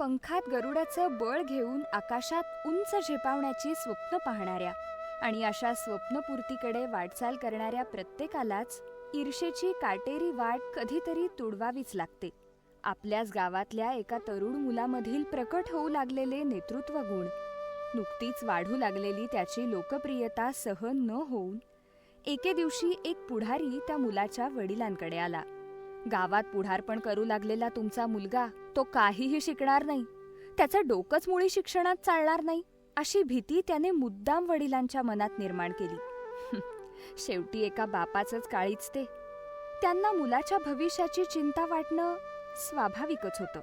पंखात गरुडाचं बळ घेऊन आकाशात उंच झेपावण्याची स्वप्न पाहणाऱ्या आणि अशा स्वप्नपूर्तीकडे वाटचाल करणाऱ्या प्रत्येकालाच ईर्षेची काटेरी वाट कधीतरी तुडवावीच लागते. आपल्याच गावातल्या एका तरुण मुलामधील प्रकट होऊ लागलेले नेतृत्व गुण नुकतीच वाढू लागलेली त्याची लोकप्रियता सहन न होऊन एके दिवशी एक पुढारी त्या मुलाच्या वडिलांकडे आला. गावात पुढारपण करू लागलेला तुमचा मुलगा तो काहीही शिकणार नाही. त्याचं डोकंच मुळी शिक्षणात चालणार नाही अशी भीती त्याने मुद्दाम वडिलांच्या मनात निर्माण केली. शेवटी एका बापाचंच काळीच ते. त्यांना मुलाच्या भविष्याची चिंता वाटणं स्वाभाविकच होतं.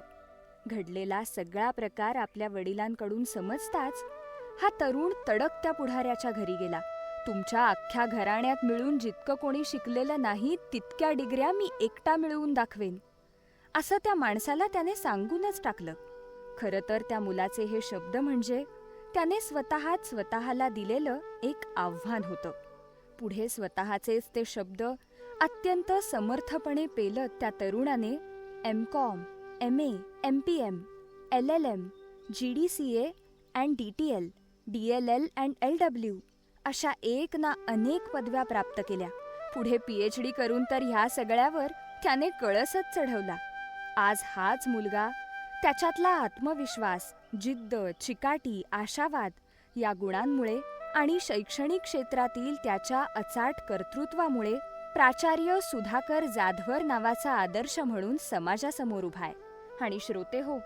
घडलेला सगळा प्रकार आपल्या वडिलांकडून समजताच हा तरुण तडक त्या पुढाऱ्याच्या घरी गेला. तुमच्या अख्ख्या घराण्यात मिळून जितकं कोणी शिकलेलं नाही तितक्या डिग्र्या मी एकटा मिळवून दाखवेन. असं त्या माणसाला त्याने सांगूनच टाकलं. खरं तर त्या मुलाचे हे शब्द म्हणजे त्याने स्वतःच स्वतःला दिलेलं एक आव्हान होतं. पुढे स्वतःचेच ते शब्द अत्यंत समर्थपणे पेलत त्या तरुणाने M Com M A M P M L L M G D C A and D T L D L L and L W अशा एक ना अनेक पदव्या प्राप्त केल्या. पुढे पी एच डी करून तर ह्या सगळ्यावर त्याने कळसच चढवला. आज हाच मुलगा त्याच्यातला आत्मविश्वास जिद्द चिकाटी आशावाद या गुणांमुळे आणि शैक्षणिक क्षेत्रातील त्याच्या अचाट कर्तृत्वामुळे प्राचार्य सुधाकर जाधवर नावाचा आदर्श म्हणून समाजासमोर उभा आहे. आणि श्रोते हो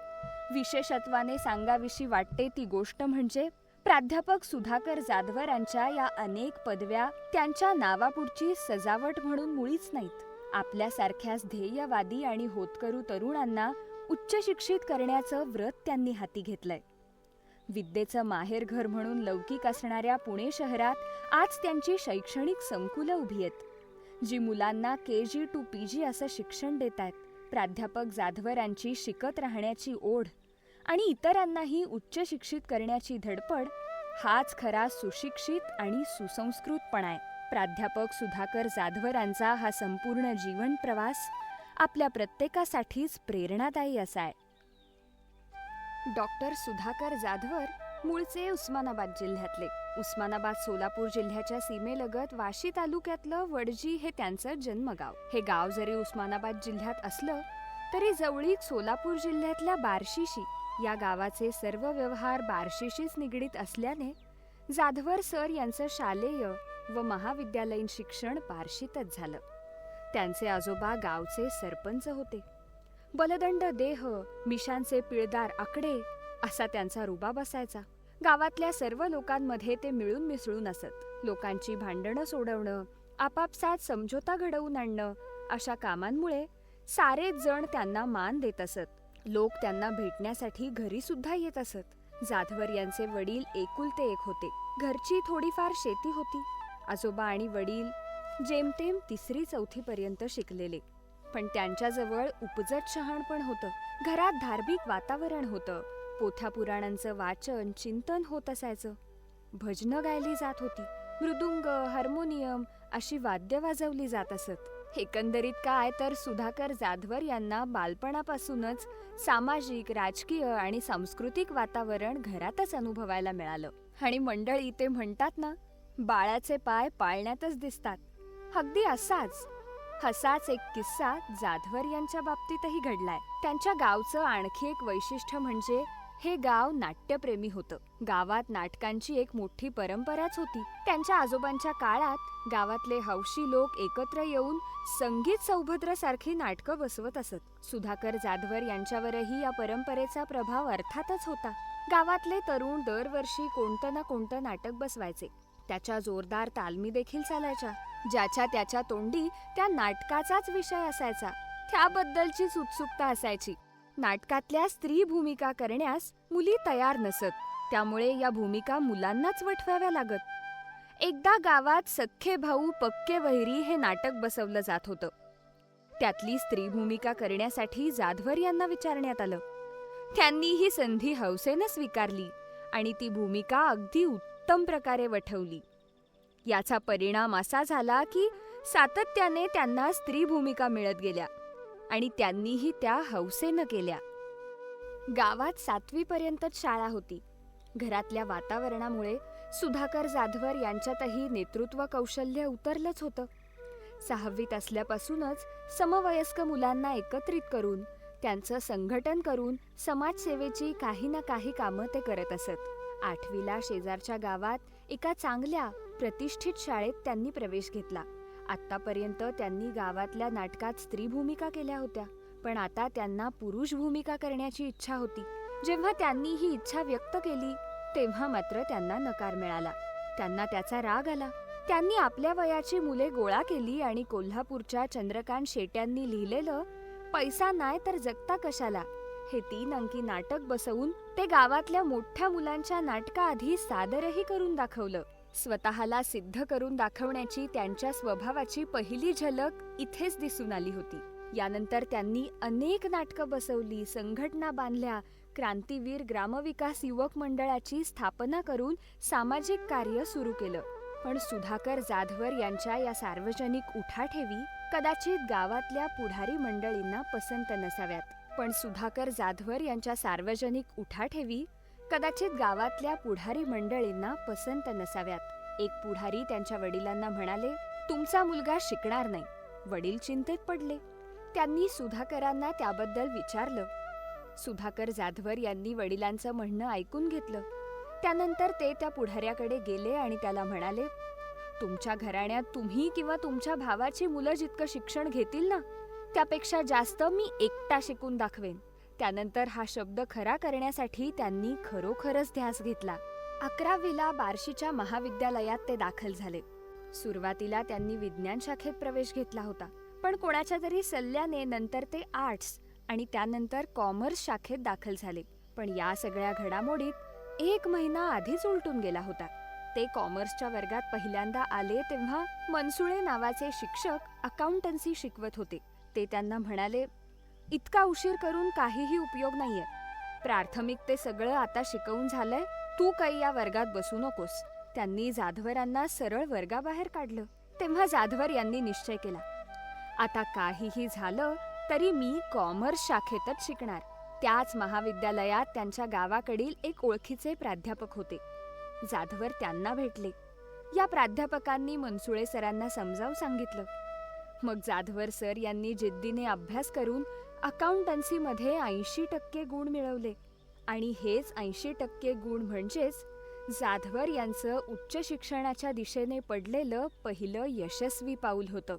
विशेषत्वाने सांगाविषयी वाटते ती गोष्ट म्हणजे प्राध्यापक सुधाकर जाधवरांच्या या अनेक पदव्या त्यांच्या नावापुढची सजावट म्हणून मुळीच नाहीत. आपल्यासारख्याच ध्येयवादी आणि होतकरू तरुणांना उच्च शिक्षित करण्याचं व्रत त्यांनी हाती घेतलंय. विद्येचं माहेरघर म्हणून लौकिक असणाऱ्या पुणे शहरात आज त्यांची शैक्षणिक संकुलं उभी आहेत. जी मुलांना के जी टू पी जी असं शिक्षण देत आहेत प्राध्यापक जाधवरांची शिकत राहण्याची ओढ आणि इतरांनाही उच्च शिक्षित करण्याची धडपड हाच खरा सुशिक्षित आणि सुसंस्कृतपणा आहे प्राध्यापक सुधाकर जाधवरांचा हा संपूर्ण जीवन प्रवास आपल्या प्रत्येकासाठीच प्रेरणादायी असा आहे डॉक्टर सुधाकर जाधवर मूळचे उस्मानाबाद जिल्ह्यातले. उस्मानाबाद सोलापूर जिल्ह्याच्या सीमेलगत वाशी तालुक्यातलं वडजी हे त्यांचं जन्मगाव. हे गाव जरी उस्मानाबाद जिल्ह्यात असलं तरी जवळीक सोलापूर जिल्ह्यातल्या बार्शीशी या गावाचे सर्व व्यवहार बार्शीशीच निगडीत असल्याने जाधवर सर यांचं शालेय व महाविद्यालयीन शिक्षण बार्शीतच झालं. त्यांचे आजोबा गावचे सरपंच होते. बलदंड देह मिशांचे पिळदार आकडे असा त्यांचा रुबाब असायचा गावातल्या सर्व लोकांमध्ये ते मिळून मिसळून असत. लोकांची भांडणं सोडवणं आपापसात समझोता घडवून आणणं अशा कामांमुळे सारेच जण त्यांना मान देत असत. लोक त्यांना भेटण्यासाठी घरी सुद्धा येत असत. जाधवर यांचे वडील एकुलते एक होते. घरची थोडीफार शेती होती. आजोबा आणि वडील जेमतेम तिसरी चौथी पर्यंत शिकलेले. पण त्यांच्याजवळ उपजत शहाणपण होतं. घरात धार्मिक वातावरण होतं. पोथ्या पुराणांचं वाचन चिंतन होत असायचं. भजनं गायली जात होती. मृदुंग हार्मोनियम अशी वाद्य वाजवली जात असत. एकंदरीत काय तर सुधाकर जाधवर यांना बालपणापासूनच सामाजिक राजकीय आणि सांस्कृतिक वातावरण घरातच अनुभवायला मिळालं. आणि मंडळी ते म्हणतात ना बाळाचे पाय पाळण्यातच दिसतात. अगदी असाच. हसाच एक किस्सा जाधवर यांच्या बाबतीतही घडलाय. त्यांच्या गावचं आणखी एक वैशिष्ट्य म्हणजे हे गाव नाट्यप्रेमी होतं. गावात नाटकांची एक मोठी परंपराच होती. त्यांच्या आजोबांच्या काळात गावातले हौशी लोक एकत्र येऊन संगीत सौभद्र सारखी नाटकं बसवत असत. सुधाकर जाधवर यांच्यावरही या परंपरेचा प्रभाव अर्थातच होता. गावातले तरुण दरवर्षी कोणतं ना कोणतं नाटक बसवायचे. त्याच्या जोरदार तालमी देखील चालायच्या. ज्याच्या त्याच्या तोंडी त्या नाटकाचाच विषय असायचा. त्याबद्दलचीच उत्सुकता असायची. नाटकातल्या स्त्री भूमिका करण्यास मुली तयार नसत त्यामुळे या भूमिका मुलांनाच वठवाव्या लागत. एकदा गावात सख्खे भाऊ पक्के वैरी हे नाटक बसवलं जात होतं. त्यातली स्त्री भूमिका करण्यासाठी जाधवर यांना विचारण्यात आलं. त्यांनी ही संधी हौसेनं स्वीकारली आणि ती भूमिका अगदी उत्तम प्रकारे वठवली. याचा परिणाम असा झाला की सातत्याने त्यांना स्त्री भूमिका मिळत गेल्या. आणि त्यांनीही त्या हौसेनं केल्या गावात सातवीपर्यंतच शाळा होती. घरातल्या वातावरणामुळे सुधाकर जाधवर यांच्यातही नेतृत्व कौशल्य उतरलंच होतं. सहावीत असल्यापासूनच समवयस्क मुलांना एकत्रित करून त्यांचं संघटन करून समाजसेवेची काही ना काही कामं ते करत असत. आठवीला शेजारच्या गावात एका चांगल्या प्रतिष्ठित शाळेत त्यांनी प्रवेश घेतला. आत्तापर्यंत त्यांनी गावातल्या नाटकात स्त्री भूमिका केल्या होत्या पण आता त्यांना पुरुष भूमिका करण्याची इच्छा होती. जेव्हा त्यांनी ही इच्छा व्यक्त केली तेव्हा मात्र त्यांना नकार मिळाला. त्यांना त्याचा राग आला. त्यांनी आपल्या वयाची मुले गोळा केली आणि कोल्हापूरच्या चंद्रकांत शेट्यांनी लिहिलेलं पैसा नाही तर जगता कशाला? हे तीन अंकी नाटक बसवून ते गावातल्या मोठ्या मुलांच्या नाटकाआधी सादरही करून दाखवलं. स्वतःला सिद्ध करून दाखवण्याची त्यांच्या स्वभावाची पहिली झलक इथेच दिसून आली होती. यानंतर त्यांनी अनेक नाटकं बसवली संघटना बांधल्या क्रांतीवीर ग्रामविकास युवक मंडळाची स्थापना करून सामाजिक कार्य सुरू केलं. पण सुधाकर जाधवर यांच्या या सार्वजनिक उठाठेवी कदाचित गावातल्या पुढारी मंडळींना पसंत नसाव्यात. पण सुधाकर जाधवर यांच्या सार्वजनिक उठाठेवी कदाचित गावातल्या पुढारी मंडळींना पसंत नसाव्यात. एक पुढारी त्यांच्या वडिलांना म्हणाले तुमचा मुलगा शिकणार नाही. वडील चिंतेत पडले. त्यांनी सुधाकरांना त्याबद्दल विचारलं. सुधाकर जाधवर यांनी वडिलांचं म्हणणं ऐकून घेतलं. त्यानंतर ते त्या पुढाऱ्याकडे गेले आणि त्याला म्हणाले तुमच्या घराण्यात तुम्ही किंवा तुमच्या भावाची मुलं जितकं शिक्षण घेतील ना त्यापेक्षा जास्त मी एकटा शिकून दाखवेन. त्यानंतर हा शब्द खरा करण्यासाठी त्यांनी खरोखरच ध्यास घेतला. अकरावीला बार्शीच्या महाविद्यालयात ते दाखल झाले. सुरुवातीला त्यांनी विज्ञान शाखेत प्रवेश घेतला होता पण कोणाच्या तरी सल्ल्याने नंतर ते आर्ट्स आणि त्यानंतर कॉमर्स शाखेत दाखल झाले. पण या सगळ्या घडामोडीत एक महिना आधीच उलटून गेला होता. ते कॉमर्सच्या वर्गात पहिल्यांदा आले तेव्हा मनसुळे नावाचे शिक्षक अकाउंटन्सी शिकवत होते. ते त्यांना म्हणाले इतका उशीर करून काहीही उपयोग नाहीये. प्राथमिक ते सगळं आता शिकवून झालंय. तू काही या वर्गात बसू नकोस. त्यांनी जाधवरांना सरळ वर्गाबाहेर काढलं. तेव्हा जाधवर यांनी निश्चय केला. आता काहीही झालं तरी मी कॉमर्स शाखेतच शिकणार. त्याच महाविद्यालयात त्यांच्या गावाकडील एक ओळखीचे प्राध्यापक होते. जाधवर त्यांना भेटले. या प्राध्यापकांनी मनसुळे सरांना समजावून सांगितलं. मग जाधवर सर यांनी जिद्दीने अभ्यास करून अकाउंटन्सीमध्ये ऐंशी टक्के गुण मिळवले. आणि हेच ऐंशी टक्के गुण म्हणजेच जाधवर यांचं उच्च शिक्षणाच्या दिशेने पडलेलं पहिलं यशस्वी पाऊल होतं.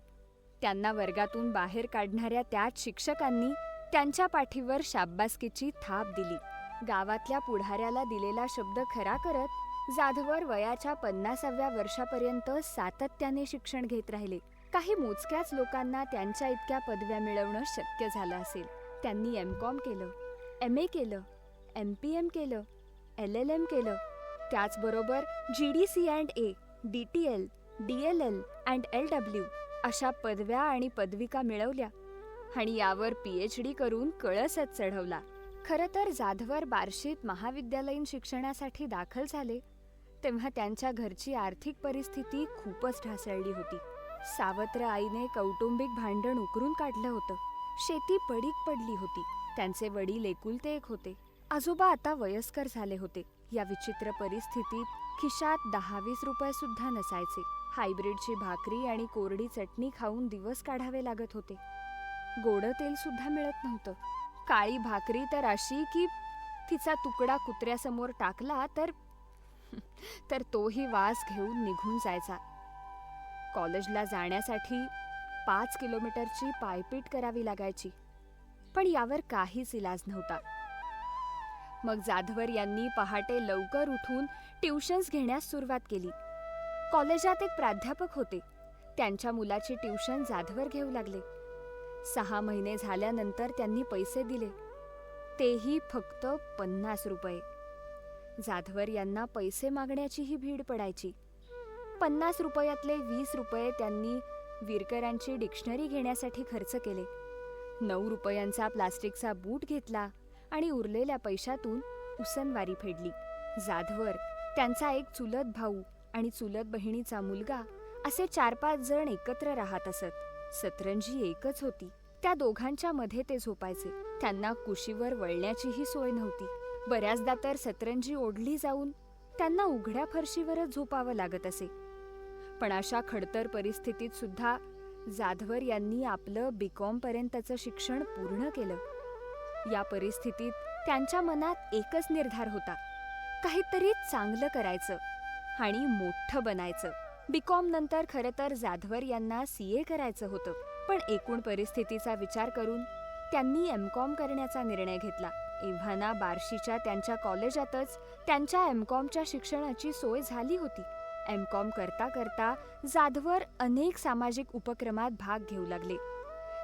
त्यांना वर्गातून बाहेर काढणाऱ्या त्याच शिक्षकांनी त्यांच्या पाठीवर शाब्बासकीची थाप दिली. गावातल्या पुढाऱ्याला दिलेला शब्द खरा करत जाधवर वयाच्या पन्नासाव्या वर्षापर्यंत सातत्याने शिक्षण घेत राहिले. काही मोजक्याच लोकांना त्यांच्या इतक्या पदव्या मिळवणं शक्य झालं असेल. त्यांनी एम कॉम केलं एम ए केलं एम पी एम केलं एल एल एम केलं. त्याचबरोबर G D C and A D T L D L L and L W अशा पदव्या आणि पदविका मिळवल्या आणि यावर पी एच डी करून कळसच चढवला. खरं तर जाधवर बार्शीत महाविद्यालयीन शिक्षणासाठी दाखल झाले तेव्हा त्यांच्या घरची आर्थिक परिस्थिती खूपच ढासळली होती. सावत्र आईने कौटुंबिक भांडण उकरून काढलं होतं. शेती पडीक पडली होती. त्यांचे वडील एकुलते एक होते. आजोबा आता वयस्कर झाले होते. या विचित्र परिस्थितीत खिशात दहा वीस रुपये सुद्धा नसायचे. हायब्रिडची भाकरी आणि कोरडी चटणी खाऊन दिवस काढावे लागत होते. गोड तेल सुद्धा मिळत नव्हतं. काळी भाकरी तर अशी की तिचा तुकडा कुत्र्यासमोर टाकला तर तर तोही वास घेऊन निघून जायचा. कॉलेजला जाण्यासाठी पाच किलोमीटरची पायपीट करावी लागायची पण यावर काहीच इलाज नव्हता. मग जाधवर यांनी पहाटे लवकर उठून ट्युशन्स घेण्यास सुरुवात केली. कॉलेजात एक प्राध्यापक होते. त्यांच्या मुलाची ट्युशन जाधवर घेऊ लागले. सहा महिने झाल्यानंतर त्यांनी पैसे दिले. तेही फक्त पन्नास रुपये. जाधवर यांना पैसे मागण्याचीही भीड पडायची. पन्नास रुपयातले वीस रुपये त्यांनी विरकरांची डिक्शनरी घेण्यासाठी खर्च केले. नऊ रुपयांचा प्लास्टिकचा बूट घेतला आणि उरलेल्या पैशातून उसनवारी फेडली. जाधवर त्यांचा एक चुलत भाऊ आणि चुलत बहिणीचा मुलगा असे चार पाच जण एकत्र राहत असत. सतरंजी एकच होती. त्या दोघांच्या मध्ये ते झोपायचे. त्यांना कुशीवर वळण्याचीही सोय नव्हती. बऱ्याचदा तर सतरंजी ओढली जाऊन त्यांना उघड्या फरशीवरच झोपावं लागत असे. पण अशा खडतर परिस्थितीत सुद्धा जाधवर यांनी आपलं बीकॉम पर्यंतचं शिक्षण पूर्ण केलं. या परिस्थितीत त्यांच्या मनात एकच निर्धार होता. काहीतरी चांगलं करायचं आणि मोठं बनायचं. बीकॉम नंतर खरं तर जाधवर यांना सी ए करायचं होतं. पण एकूण परिस्थितीचा विचार करून त्यांनी एम कॉम करण्याचा निर्णय घेतला. एव्हाना बार्शीच्या त्यांच्या कॉलेजातच त्यांच्या एम कॉमच्या शिक्षणाची सोय झाली होती. एम कॉम करता करता जाधवर अनेक सामाजिक उपक्रमात भाग घेऊ लागले.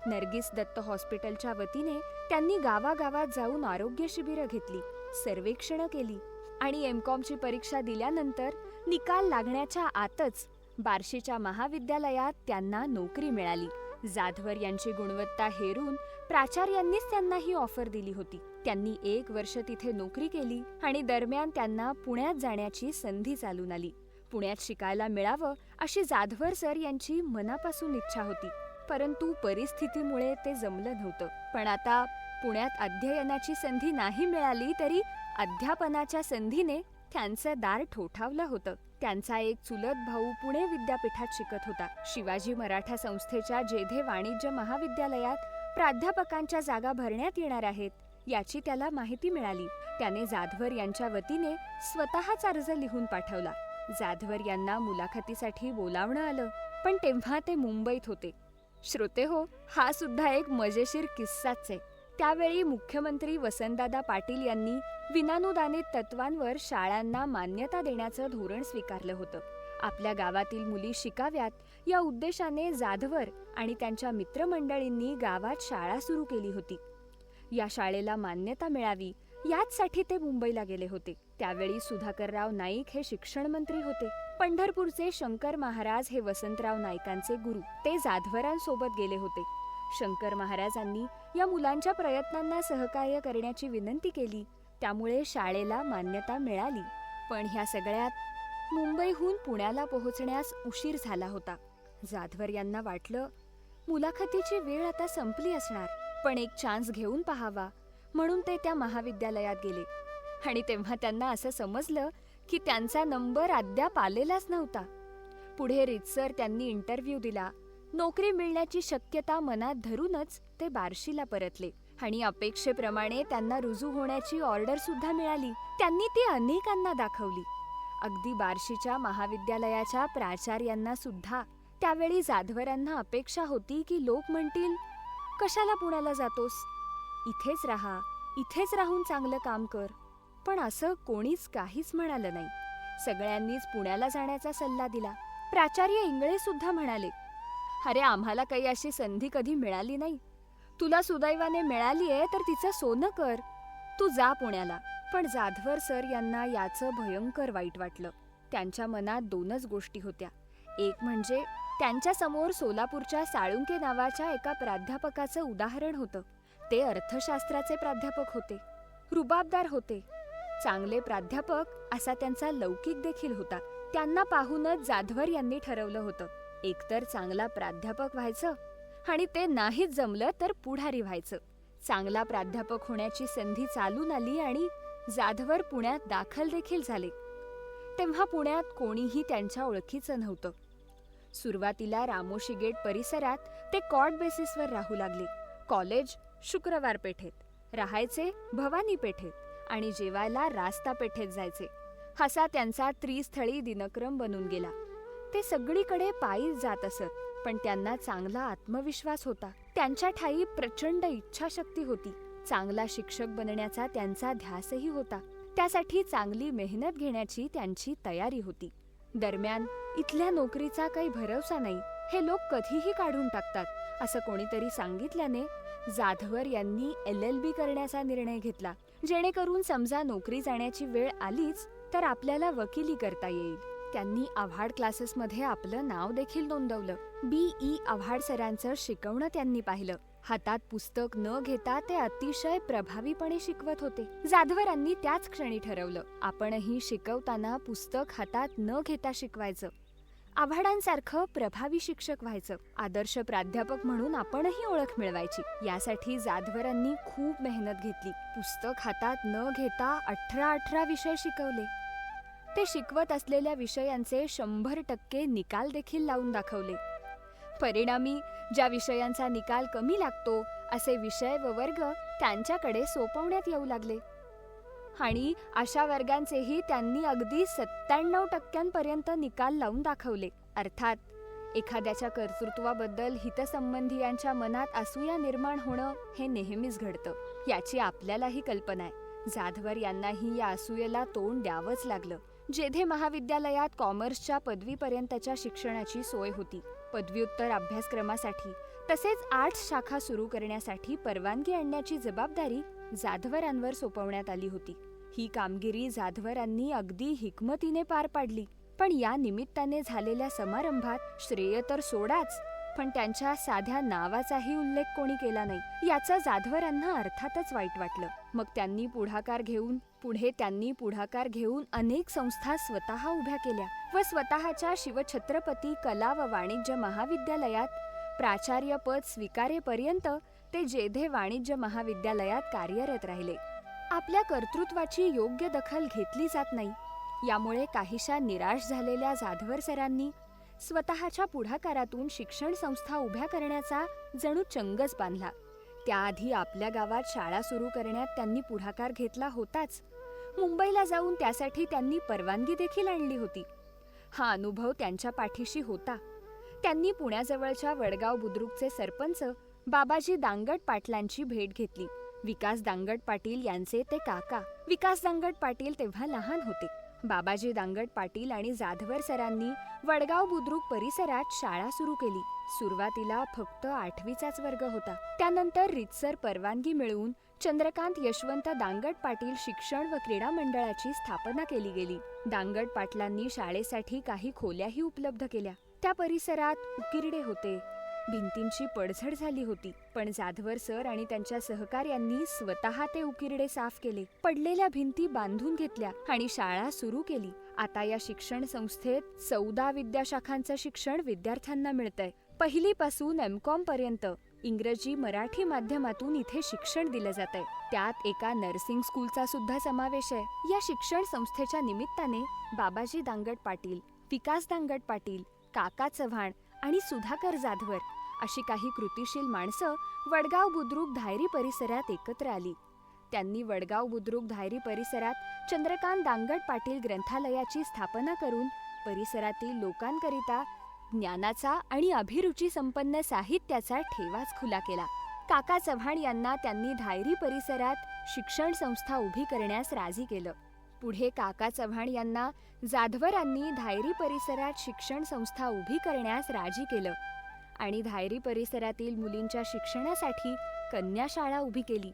नर्गिस दत्त हॉस्पिटलच्या वतीने त्यांनी गावागावात जाऊन आरोग्य शिबिरं घेतली सर्वेक्षणं केली आणि एम कॉमची परीक्षा दिल्यानंतर निकाल लागण्याच्या आतच बार्शीच्या महाविद्यालयात त्यांना नोकरी मिळाली. जाधवर यांची गुणवत्ता हेरून प्राचार्यांनीच त्यांना ही ऑफर दिली होती. त्यांनी एक वर्ष तिथे नोकरी केली आणि दरम्यान त्यांना पुण्यात जाण्याची संधी चालून आली. पुण्यात शिकायला मिळावं अशी जाधवर सर यांची मनापासून इच्छा होती. परंतु परिस्थितीमुळे ते जमलं नव्हतं. पण आता पुण्यात अध्ययनाची संधी नाही मिळाली तरी अध्यापनाच्या संधीने त्यांचं दार ठोठावलं होतं. त्यांचा एक चुलत भाऊ पुणे विद्यापीठात शिकत होता. शिवाजी मराठा संस्थेच्या जेधे वाणिज्य महाविद्यालयात प्राध्यापकांच्या जागा भरण्यात येणार आहेत याची त्याला माहिती मिळाली. त्याने जाधवर यांच्या वतीने स्वतःच अर्ज लिहून पाठवला. जाधवर यांना मुलाखतीसाठी बोलावणं आलं पण तेव्हा ते मुंबईत होते. श्रोते हो हा सुद्धा एक मजेशीर किस्साच आहे. त्यावेळी मुख्यमंत्री वसंतदादा पाटील यांनी विनानुदानित तत्वांवर शाळांना मान्यता देण्याचं धोरण स्वीकारलं होतं. आपल्या गावातील मुली शिकाव्यात या उद्देशाने जाधवर आणि त्यांच्या मित्रमंडळींनी गावात शाळा सुरू केली होती. या शाळेला मान्यता मिळावी याचसाठी ते मुंबईला गेले होते. त्यावेळी सुधाकरराव नाईक हे शिक्षण मंत्री होते. पंढरपूरचे शंकर महाराज हे वसंतराव नाईकांचे गुरु. ते जाधवरांसोबत गेले होते. शंकर महाराजांनी या मुलांच्या प्रयत्नांना सहकार्य करण्याची विनंती केली. त्यामुळे शाळेला मान्यता मिळाली. पण ह्या सगळ्यात मुंबईहून पुण्याला पोहोचण्यास उशीर झाला होता. जाधवर यांना वाटलं मुलाखतीची वेळ आता संपली असणार. पण एक चान्स घेऊन पाहावा. म्हणून ते त्या महाविद्यालयात गेले. आणि तेव्हा त्यांना असं समजलं की त्यांचा नंबर अद्याप आलेलाच नव्हता. पुढे रितसर त्यांनी इंटरव्ह्यू दिला. नोकरी मिळण्याची शक्यता मनात धरूनच ते बार्शीला परतले आणि अपेक्षेप्रमाणे त्यांना रुजू होण्याची ऑर्डर सुद्धा मिळाली. त्यांनी ती अनेकांना दाखवली. अगदी बार्शीच्या महाविद्यालयाच्या प्राचार्यांना सुद्धा त्यावेळी जाधवरांना अपेक्षा होती की लोक म्हणतील कशाला पुण्याला जातोस? इथेच राहा इथेच राहून चांगलं काम कर. पण असं कोणीच काहीच म्हणालं नाही. सगळ्यांनीच पुण्याला जाण्याचा सल्ला दिला. प्राचार्य इंगळे सुद्धा म्हणाले अरे आम्हाला काही अशी संधी कधी मिळाली नाही. तुला सुदैवाने मिळाली आहे तर तिचं सोनं कर. तू जा पुण्याला. पण जाधवर सर यांना याचं भयंकर वाईट वाटलं. त्यांच्या मनात दोनच गोष्टी होत्या. एक म्हणजे त्यांच्यासमोर सोलापूरच्या साळुंके नावाच्या एका प्राध्यापकाचं उदाहरण होतं. ते अर्थशास्त्राचे प्राध्यापक होते. रुबाबदार होते. चांगले प्राध्यापक असा त्यांचा लौकिक देखील होता. त्यांना पाहूनच जाधवर यांनी ठरवलं होतं एकतर चांगला प्राध्यापक व्हायचं आणि ते नाहीच जमलं तर पुढारी व्हायचं. चांगला प्राध्यापक होण्याची संधी चालून आली आणि जाधवर पुण्यात दाखल देखील झाले. तेव्हा पुण्यात कोणीही त्यांच्या ओळखीचं नव्हतं. सुरुवातीला रामोशी गेट परिसरात ते कॉट बेसिसवर राहू लागले. कॉलेज शुक्रवार पेठेत राहायचे भवानी पेठेत आणि जेवायला रास्ता पेठेत जायचे. हसा त्यांचा त्रिस्थळी दिनक्रम बनून गेला. ते सगळीकडे पायी जात असत पण त्यांना चांगला आत्मविश्वास होता. त्यांच्या ठाई प्रचंड इच्छाशक्ती होती. चांगला शिक्षक बनण्याचा त्यांचा ध्यासही होता. त्यासाठी चांगली मेहनत घेण्याची त्यांची तयारी होती. दरम्यान इथल्या नोकरीचा काही भरवसा नाही. हे लोक कधीही काढून टाकतात असं कोणीतरी सांगितल्याने जाधवर यांनी एल एल बी करण्याचा निर्णय घेतला. जेणेकरून समजा नोकरी जाण्याची वेळ आलीच तर आपल्याला वकिली करता येईल. त्यांनी आव्हाड क्लासेसमध्ये आपलं नाव देखील नोंदवलं. बी ई आव्हाड सरांचं शिकवणं त्यांनी पाहिलं. हातात पुस्तक न घेता ते अतिशय प्रभावीपणे शिकवत होते. जाधवरांनी त्याच क्षणी ठरवलं. आपणही शिकवताना पुस्तक हातात न घेता शिकवायचं. आव्हाडांसारखं प्रभावी शिक्षक व्हायचं आदर्श प्राध्यापक म्हणून आपणही ओळख मिळवायची. यासाठी जाधवरांनी खूप मेहनत घेतली. पुस्तक हातात न घेता अठरा अठरा विषय शिकवले. ते शिकवत असलेल्या विषयांचे शंभर टक्के निकाल देखील लावून दाखवले. परिणामी ज्या विषयांचा निकाल कमी लागतो असे विषय व वर्ग त्यांच्याकडे सोपवण्यात येऊ लागले. आणि अशा वर्गांचेही त्यांनी अगदी सत्त्याण्णव टक्क्यांपर्यंत निकाल लावून दाखवले. अर्थात एखाद्याच्या कर्तृत्वाबद्दल हितसंबंधियांच्या मनात असूया निर्माण होणं हे नेहमीच घडतं. याची आपल्यालाही कल्पना आहे. जाधवर यांनाही या असूयेला तोंड द्यावंच लागलं. जेधे महाविद्यालयात कॉमर्सच्या पदवीपर्यंतच्या शिक्षणाची सोय होती पदव्युत्तर अभ्यासक्रमासाठी तसेच आर्ट्स शाखा सुरू करण्यासाठी परवानगी आणण्याची जबाबदारी जाधवरांवर सोपवण्यात आली होती. ही कामगिरी जाधवरांनी अगदी हिकमतीने पार पाडली. पण या निमित्ताने झालेल्या समारंभात श्रेय तर सोडाच पण त्यांच्या साध्या नावाचाही उल्लेख कोणी केला नाही याचा जाधवरांना अर्थातच वाईट वाटलं. मग त्यांनी पुढाकार घेऊन पुढे त्यांनी पुढाकार घेऊन अनेक संस्था स्वतः उभ्या केल्या व स्वतःच्या शिवछत्रपती कला व वाणिज्य महाविद्यालयात प्राचार्यपद स्वीकारेपर्यंत ते जेधे वाणिज्य महाविद्यालयात कार्यरत राहिले. आपल्या कर्तृत्वाची योग्य दखल घेतली जात नाही. यामुळे काहीशा निराश झालेल्या जाधवर सरांनी स्वतःच्या पुढाकारातून शिक्षण संस्था उभ्या करण्याचा जणू चंगच बांधला. त्याआधी आपल्या गावात शाळा सुरू करण्यात त्यांनी पुढाकार घेतला होताच. मुंबईला जाऊन त्यासाठी त्यांनी परवानगी देखील आणली होती. हा अनुभव त्यांच्या पाठीशी होता. त्यांनी पुण्याजवळच्या वडगाव बुद्रुकचे सरपंच बाबाजी दांगट पाटलांची भेट घेतली. विकास दांगट पाटील यांचे ते काका. विकास दांगड पाटील तेव्हा लहान होते. बाबाजी दांगड पाटील आणि जाधवर सरांनी वडगाव बुद्रुक परिसरात शाळा सुरू केली. सुरुवातीला फक्त आठवीचाच वर्ग होता. त्यानंतर रितसर परवानगी मिळवून चंद्रकांत यशवंत दांगट पाटील शिक्षण व क्रीडा मंडळाची स्थापना केली गेली. दांगड पाटलांनी शाळेसाठी काही खोल्याही उपलब्ध केल्या. त्या परिसरात उकिरडे होते भिंतींची पडझड झाली होती. पण जाधवर सर आणि त्यांच्या सहकार्यांनी स्वतः ते उकिरडे साफ केले. पडलेल्या भिंती बांधून घेतल्या आणि शाळा सुरू केली. आता या शिक्षण संस्थेत चौदा विद्याशाखांचं शिक्षण विद्यार्थ्यांना मिळतंय. पहिलीपासून एम कॉम पर्यंत. इंग्रजी मराठी माध्यमातून इथे शिक्षण दिलं जात आहे त्यात एका नर्सिंग स्कूलचा सुद्धा समावेश आहे. या शिक्षण संस्थेच्या निमित्ताने बाबाजी दांगट पाटील विकास दांगट पाटील काका चव्हाण आणि सुधाकर जाधवर अशी काही कृतिशील माणसं वडगाव बुद्रुक धायरी परिसरात एकत्र आली. त्यांनी वडगाव बुद्रुक धायरी परिसरात चंद्रकांत दांगट पाटील ग्रंथालयाची स्थापना करून परिसरातील लोकांकरिता ज्ञानाचा आणि अभिरुची संपन्न साहित्याचा ठेवाच खुला केला. काका चव्हाण यांना त्यांनी धायरी परिसरात शिक्षण संस्था उभी करण्यास राजी केलं. पुढे काका चव्हाण यांना जाधवरांनी धायरी परिसरात शिक्षण संस्था उभी करण्यास राजी केलं. आणि धायरी परिसरातील मुलींच्या शिक्षणासाठी कन्याशाळा उभी केली.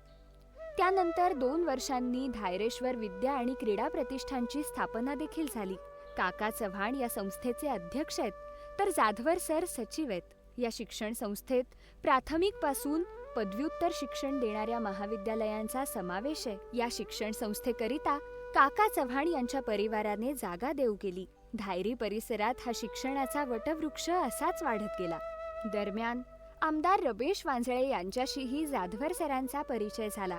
त्यानंतर दोन वर्षांनी धायरेश्वर विद्या आणि क्रीडा प्रतिष्ठानची स्थापना देखील झाली. काका चव्हाण या संस्थेचे अध्यक्ष आहेत. तर जाधवर सर सचिव आहेत. या शिक्षण संस्थेत प्राथमिकपासून पदव्युत्तर शिक्षण देणाऱ्या महाविद्यालयांचा समावेश आहे. या शिक्षण संस्थेकरिता काका चव्हाण यांच्या परिवाराने जागा देऊ केली. धायरी परिसरात हा शिक्षणाचा वटवृक्ष असाच वाढत गेला. दरम्यान आमदार रमेश वांजळे यांच्याशीही जाधवर सरांचा परिचय झाला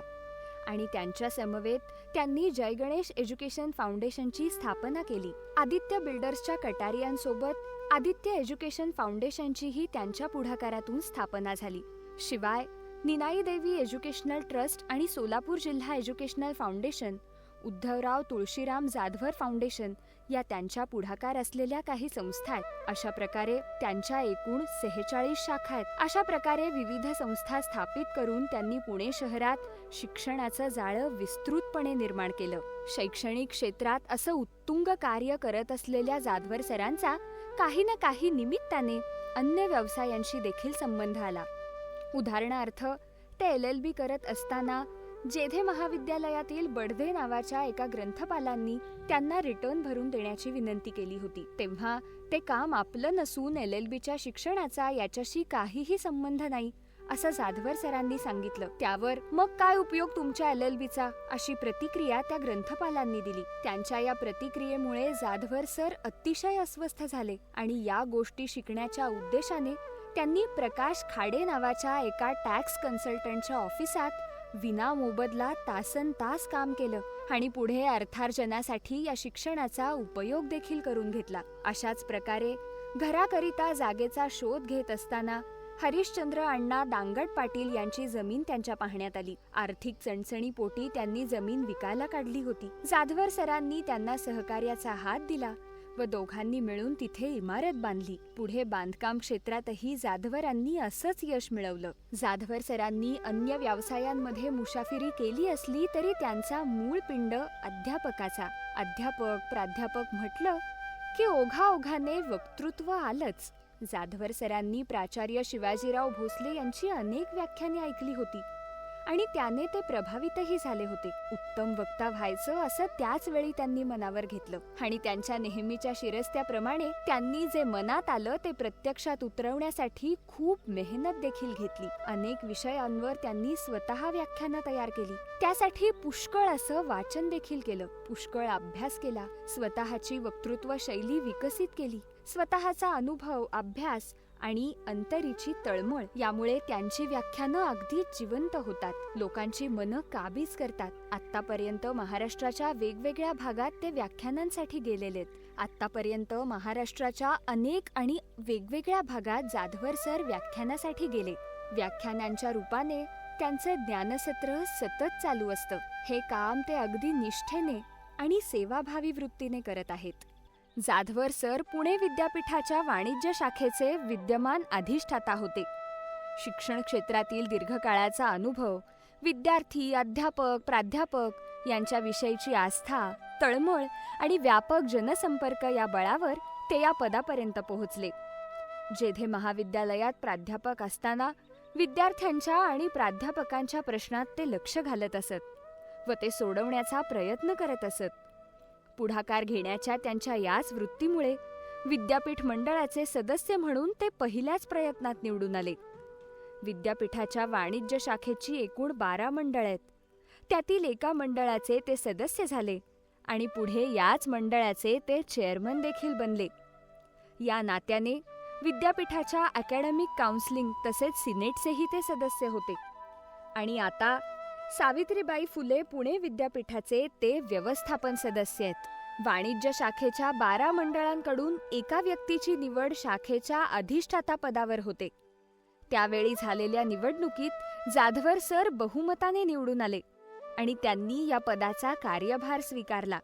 आणि त्यांच्या समवेत त्यांनी जयगणेश एज्युकेशन फाउंडेशनची स्थापना केली. आदित्य बिल्डर्सच्या कटारियांसोबत आदित्य एज्युकेशन फाउंडेशनचीही त्यांच्या पुढाकारातून स्थापना झाली. शिवाय निनाई देवी एज्युकेशनल ट्रस्ट आणि सोलापूर जिल्हा educational foundation Uddhavrao Tulshiram Jadhavar foundation या त्यांच्या पुढाकार असलेल्या काही संस्था आहेत अशा प्रकारे त्यांच्या एकूण सेहेचाळीस शाखा आहेत. अशा प्रकारे विविध संस्था स्थापित करून त्यांनी पुणे शहरात शिक्षणाचं जाळं विस्तृतपणे निर्माण केलं. शैक्षणिक क्षेत्रात असं उत्तुंग कार्य करत असलेल्या जाधवर सरांचा काही ना काही निमित्ताने अन्य व्यवसायांशी देखील संबंध आला. उदाहरणार्थ ते एल एल बी करत असताना जेधे महाविद्यालयातील बडदे नावाच्या एका ग्रंथपालांनी त्यांना रिटर्न भरून देण्याची विनंती केली होती. तेव्हा ते काम आपलं नसून एल एल बीच्या शिक्षणाचा याच्याशी काहीही संबंध नाही असं जाधवर सरांनी सांगितलं. त्यावर मग काय उपयोग तुमच्या एल एल बीचा? अशी प्रतिक्रिया त्या ग्रंथपालांनी दिली. त्यांच्या या प्रतिक्रियेमुळे जाधवर सर अतिशय अस्वस्थ झाले आणि या गोष्टी शिकण्याच्या उद्देशाने त्यांनी प्रकाश खाडे नावाच्या एका टॅक्स कन्सल्टंटच्या ऑफिसात विना मोबदला तासन तास काम केलं आणि पुढे अर्थार्जनासाठी या शिक्षणाचा उपयोग देखील करून घेतला. अशाच प्रकारे घराकरिता जागेचा शोध घेत असताना हरिश्चंद्र अण्णा दांगट पाटील यांची जमीन त्यांच्या पाहण्यात आली. आर्थिक चणचणीपोटी त्यांनी जमीन विकायला काढली होती. जाधवर सरांनी त्यांना सहकार्याचा हात दिला. व दोघांनी मिळून तिथे इमारत बांधली. पुढे बांधकाम क्षेत्रातही जाधवरांनी असंच यश मिळवलं. जाधवर सरांनी अन्य व्यवसायांमध्ये मुसाफिरी केली असली तरी त्यांचा मूळ पिंड अध्यापकाचा. अध्यापक प्राध्यापक म्हटलं की ओघाओघाने वक्तृत्व आलंच. जाधवर सरांनी प्राचार्य शिवाजीराव भोसले यांची अनेक व्याख्याने ऐकली होती. आणि त्याने ते प्रभावितही झाले होते. उत्तम वक्ता व्हायचं असं त्याच वेळी त्यांनी मनावर घेतलं. आणि त्यांच्या नेहमीच्या शिरस्त्याप्रमाणे त्यांनी जे मनात आलं ते प्रत्यक्षात उतरवण्यासाठी खूप मेहनत देखील घेतली. अनेक विषयांवर त्यांनी स्वतः व्याख्यानं तयार केली. त्यासाठी पुष्कळ असं वाचन देखील केलं. पुष्कळ अभ्यास केला. स्वतःची वक्तृत्व शैली विकसित केली. स्वतःचा अनुभव अभ्यास आणि अंतरीची तळमळ यामुळे त्यांची व्याख्यानं अगदी जिवंत होतात. लोकांची मनं काबीज करतात. आतापर्यंत महाराष्ट्राच्या वेगवेगळ्या भागात ते व्याख्यानांसाठी गेलेलेत आतापर्यंत महाराष्ट्राच्या अनेक आणि वेगवेगळ्या भागात जाधवर सर व्याख्यानासाठी गेले. व्याख्यानांच्या रूपाने त्यांचं ज्ञानसत्र सतत चालू असतं. हे काम ते अगदी निष्ठेने आणि सेवाभावी वृत्तीने करत आहेत. जाधवर सर पुणे विद्यापीठाच्या वाणिज्य शाखेचे विद्यमान अधिष्ठाता होते. शिक्षण क्षेत्रातील दीर्घकाळाचा अनुभव विद्यार्थी अध्यापक प्राध्यापक यांच्याविषयीची आस्था तळमळ आणि व्यापक जनसंपर्क या बळावर ते या पदापर्यंत पोहोचले. जेथे महाविद्यालयात प्राध्यापक असताना विद्यार्थ्यांच्या आणि प्राध्यापकांच्या प्रश्नात ते लक्ष घालत असत व ते सोडवण्याचा प्रयत्न करत असत. पुढाकार घेण्याच्या त्यांच्या याच वृत्तीमुळे विद्यापीठ मंडळाचे सदस्य म्हणून ते पहिल्याच प्रयत्नात निवडून आले. विद्यापीठाच्या वाणिज्य शाखेची एकूण बारा मंडळ आहेत. त्यातील एका मंडळाचे ते सदस्य झाले आणि पुढे याच मंडळाचे ते चेअरमन देखील बनले. या नात्याने विद्यापीठाच्या अकॅडमिक काउन्सिलिंग तसेच सिनेटचेही ते सदस्य होते. आणि आता सावित्रीबाई फुले पुणे विद्यापीठाचे ते व्यवस्थापन सदस्य आहेत. वाणिज्य शाखेच्या बारा मंडळांकडून एका व्यक्तीची निवड शाखेच्या अधिष्ठाता पदावर होते. त्यावेळी झालेल्या निवडणुकीत जाधवर सर बहुमताने निवडून आले आणि त्यांनी या पदाचा कार्यभार स्वीकारला.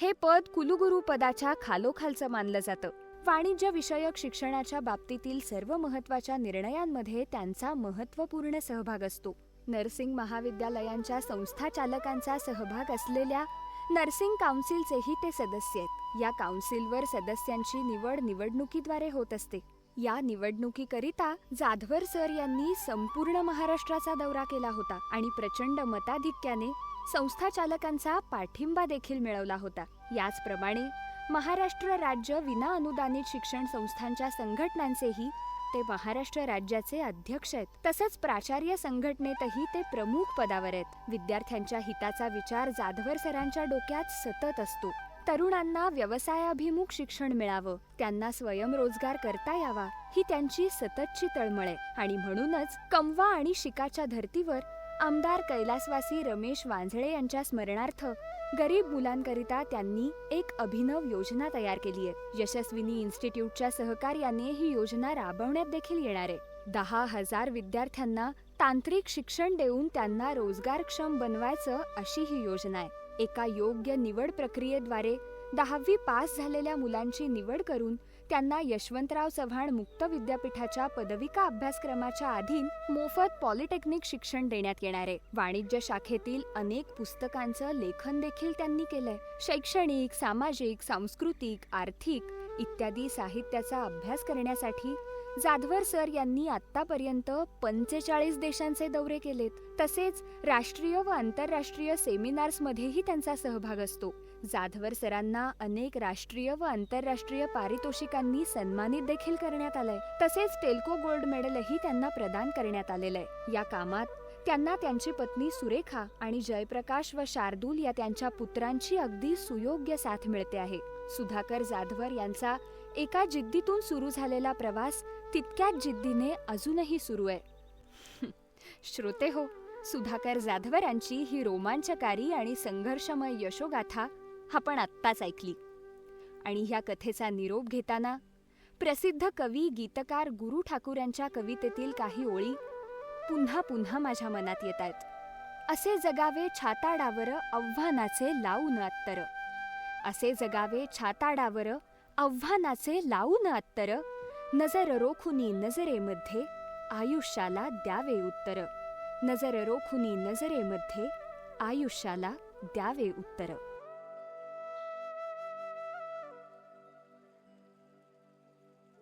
हे पद कुलगुरू पदाच्या खालोखालचं मानलं जातं. वाणिज्य विषयक शिक्षणाच्या बाबतीतील सर्व महत्त्वाच्या निर्णयांमध्ये त्यांचा महत्त्वपूर्ण सहभाग असतो. नर्सिंग महाविद्यालयांच्या संस्था चालकांचा सहभाग असलेल्या नर्सिंग काउन्सिलचेही ते सदस्य आहेत. या काउन्सिलवर सदस्यांची निवड निवडणुकीद्वारे होत असते. या निवडणुकीकरिता जाधवर सर यांनी संपूर्ण महाराष्ट्राचा दौरा केला होता आणि प्रचंड मताधिक्याने संस्था चालकांचा पाठिंबा देखील मिळवला होता. याचप्रमाणे महाराष्ट्र राज्य विना अनुदानित शिक्षण संस्थांच्या संघटनांचेही ते महाराष्ट्र राज्याचे अध्यक्ष आहेत. तसंच प्राचार्य संघटनेतही ते प्रमुख पदावर आहेत. विद्यार्थ्यांच्या हिताचा विचार जाधवर सरांच्या डोक्यात सतत असतो. तरुणांना व्यवसायाभिमुख शिक्षण मिळावं त्यांना स्वयंरोजगार करता यावा ही त्यांची सततची तळमळ आहे. आणि म्हणूनच कमवा आणि शिकाच्या धर्तीवर आमदार कैलासवासी रमेश वांझळे यांच्या स्मरणार्थ गरीब मुलांकरिता त्यांनी एक अभिनव योजना तयार केली आहे. यशस्विनी इन्स्टिट्यूटच्या सहकार्याने ही योजना राबवण्यात देखील येणार आहे. दहा हजार विद्यार्थ्यांना तांत्रिक शिक्षण देऊन त्यांना रोजगारक्षम बनवायचं अशी ही योजना आहे. एका योग्य निवड प्रक्रियेद्वारे दहावी पास झालेल्या मुलांची निवड करून त्यांना यशवंतराव चव्हाण मुक्त विद्यापीठाच्या पदविका अभ्यासक्रमाच्या अधीन मोफत पॉलिटेक्निक शिक्षण देण्यात येणार आहे. वाणिज्य शाखेतील अनेक पुस्तकांचं लेखन देखील त्यांनी केलंय. शैक्षणिक सामाजिक सांस्कृतिक आर्थिक इत्यादी साहित्याचा अभ्यास करण्यासाठी जाधवर सर यांनी आतापर्यंत पंचेचाळीस देशांचे दौरे केलेत. तसेच राष्ट्रीय व आंतरराष्ट्रीय सेमिनार्समध्येही त्यांचा सहभाग असतो. जाधवर सरांना अनेक राष्ट्रीय व आंतरराष्ट्रीय पारितोषिकांनी सन्मानित देखील करण्यात आलंय. तसेच टेल्को गोल्ड मेडलही त्यांना प्रदान करण्यात आलेलं आहे या कामात त्यांना त्यांची पत्नी सुरेखा आणि जयप्रकाश व शार्दूल या त्यांच्या पुत्रांची अगदी सुयोग्य साथ मिळते आहे. सुधाकर जाधवर यांचा एका जिद्दीतून सुरू झालेला प्रवास तितक्याच जिद्दीने अजूनही सुरू आहे. श्रोते हो सुधाकर जाधवरांची ही रोमांचकारी आणि संघर्षमय यशोगाथा आपण आत्ताच ऐकली. आणि ह्या कथेचा निरोप घेताना प्रसिद्ध कवी गीतकार गुरु ठाकूर यांच्या कवितेतील काही ओळी पुन्हा पुन्हा माझ्या मनात येत आहेत. असे जगावे छाताडावर आव्हानाचे लावून अत्तर. असे जगावे छाताडावर आव्हानाचे लावून अत्तर. नजर रोखुनी नजरेमध्ये आयुष्याला द्यावे उत्तर. नजर रोखुनी नजरेमध्ये आयुष्याला द्यावे उत्तर.